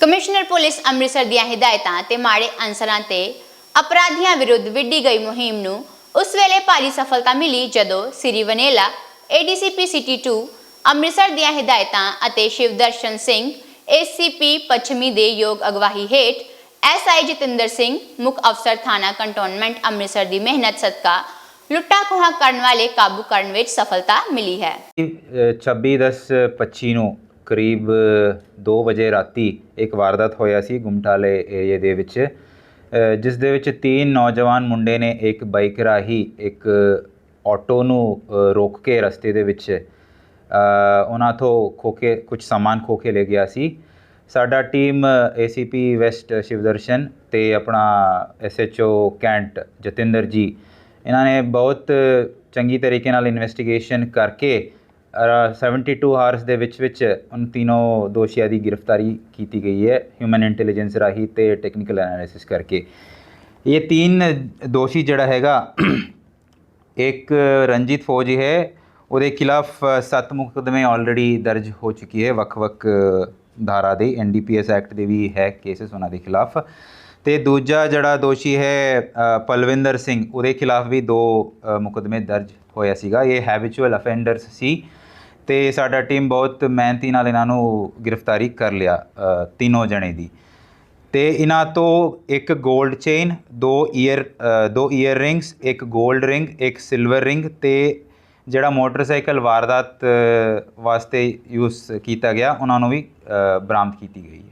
Commissioner police Amritsar ਦੀਆਂ ਹਦਾਇਤਾਂ ਤੇ ਮਾੜੇ ਅਨਸਰਾਂ ਤੇ ਅਪਰਾਧੀਆਂ ਵਿਰੁੱਧ ਵਿੱਢੀ ਗਈ ਮੁਹਿੰਮ ਨੂੰ ਉਸ ਵੇਲੇ ਭਾਰੀ ਸਫਲਤਾ ਮਿਲੀ ਜਦੋਂ ਸ੍ਰੀ ਵਨੇਲਾ ADCP ਸਿਟੀ 2 ਅੰਮ੍ਰਿਤਸਰ ਦੀਆਂ ਹਦਾਇਤਾਂ ਅਤੇ ਸ਼ਿਵਦਰਸ਼ਨ ਸਿੰਘ ACP ਪੱਛਮੀ ਦੇ ਯੋਗ ਅਗਵਾਈ ਹੇਠ ਐਸਆਈ ਜਤਿੰਦਰ ਸਿੰਘ, ਮੁੱਖ ਅਫਸਰ ਥਾਣਾ ਕੰਟੋਨਮੈਂਟ ਅੰਮ੍ਰਿਤਸਰ ਦੀ ਮਿਹਨਤ ਸਦਕਾ ਲੁੱਟਾਂ ਖੋਹਾਂ ਕਰਨ ਵਾਲੇ ਕਾਬੂ ਕਰਨ ਵਿੱਚ ਸਫਲਤਾ ਮਿਲੀ ਹੈ। 26/10/25 ਨੂੰ ਕਰੀਬ 2 ਵਜੇ ਰਾਤੀ ਇੱਕ ਵਾਰਦਾਤ ਹੋਇਆ ਸੀ ਗੁਮਟਾਲੇ ਏਰੀਏ ਦੇ ਵਿੱਚ ਜਿਸ ਦੇ ਵਿੱਚ ਤਿੰਨ ਨੌਜਵਾਨ ਮੁੰਡੇ ਨੇ ਇੱਕ ਬਾਈਕ ਰਾਹੀਂ ਇੱਕ ਆਟੋ ਨੂੰ ਰੋਕ ਕੇ ਰਸਤੇ ਦੇ ਵਿੱਚ ਉਹਨਾਂ ਤੋਂ ਖੋ ਕੇ ਕੁਝ ਸਾਮਾਨ ਖੋ ਲੈ ਗਿਆ ਸੀ। ਸਾਡਾ ਟੀਮ ACP ਵੈਸਟ ਸ਼ਿਵਦਰਸ਼ਨ ਤੇ ਆਪਣਾ SHO ਕੈਂਟ ਜਤਿੰਦਰ ਜੀ, ਇਹਨਾਂ ਨੇ ਬਹੁਤ ਚੰਗੀ ਤਰੀਕੇ ਨਾਲ ਇਨਵੈਸਟੀਗੇਸ਼ਨ ਕਰਕੇ 72 ਆਵਰਸ ਦੇ ਵਿੱਚ ਵਿੱਚ ਉਨ ਤਿੰਨੋਂ ਦੋਸ਼ੀਆਂ ਦੀ ਗ੍ਰਿਫਤਾਰੀ ਕੀਤੀ ਗਈ ਹੈ ਹਿਊਮਨ ਇੰਟੈਲੀਜੈਂਸ ਰਾਹੀਂ ਤੇ ਟੈਕਨੀਕਲ ਐਨਾਲਿਸਿਸ ਕਰਕੇ। ਇਹ ਤਿੰਨ ਦੋਸ਼ੀ ਜਿਹੜਾ ਹੈਗਾ, ਇੱਕ ਰਣਜੀਤ ਫੌਜੀ ਹੈ ਉਹਦੇ ਖਿਲਾਫ ਸੱਤ ਮੁਕਦਮੇ ਆਲਰੇਡੀ ਦਰਜ ਹੋ ਚੁੱਕੀ ਹੈ, ਵੱਖ-ਵੱਖ ਧਾਰਾ ਦੇ ਐਨਡੀਪੀਐਸ ਐਕਟ ਦੇ ਵੀ ਹੈ ਕੇਸਸ ਉਹਨਾਂ ਦੇ ਖਿਲਾਫ। ਤੇ ਦੂਜਾ ਜਿਹੜਾ ਦੋਸ਼ੀ ਹੈ ਪਲਵਿੰਦਰ ਸਿੰਘ ਉਹਦੇ ਖਿਲਾਫ ਵੀ ਦੋ ਅ, ਮੁਕਦਮੇ ਦਰਜ ਹੋਇਆ ਸੀਗਾ। ਇਹ ਹੈਬਿਚੁਅਲ ਅਫੈਂਡਰਸ ਸੀ ਤੇ ਸਾਡਾ ਟੀਮ ਬਹੁਤ ਮਿਹਨਤੀ ਨਾਲ ਇਹਨਾਂ ਨੂੰ ਗ੍ਰਿਫਤਾਰੀ ਕਰ ਲਿਆ ਤਿੰਨੋਂ ਜਣੇ ਦੀ। ਤੇ ਇਹਨਾਂ ਤੋਂ ਇੱਕ 골ਡ ਚੇਨ ਦੋ ਈਅਰ ਦੋ ਈਅਰ ਰਿੰਗਸ ਇੱਕ 골ਡ ਰਿੰਗ ਇੱਕ ਸਿਲਵਰ ਰਿੰਗ ਤੇ ਜਿਹੜਾ ਮੋਟਰਸਾਈਕਲ ਵਾਰਦਾਤ ਵਾਸਤੇ ਯੂਜ਼ ਕੀਤਾ ਗਿਆ ਉਹਨਾਂ ਨੂੰ ਵੀ ਬਰਾਮਦ ਕੀਤੀ ਗਈ ਹੈ।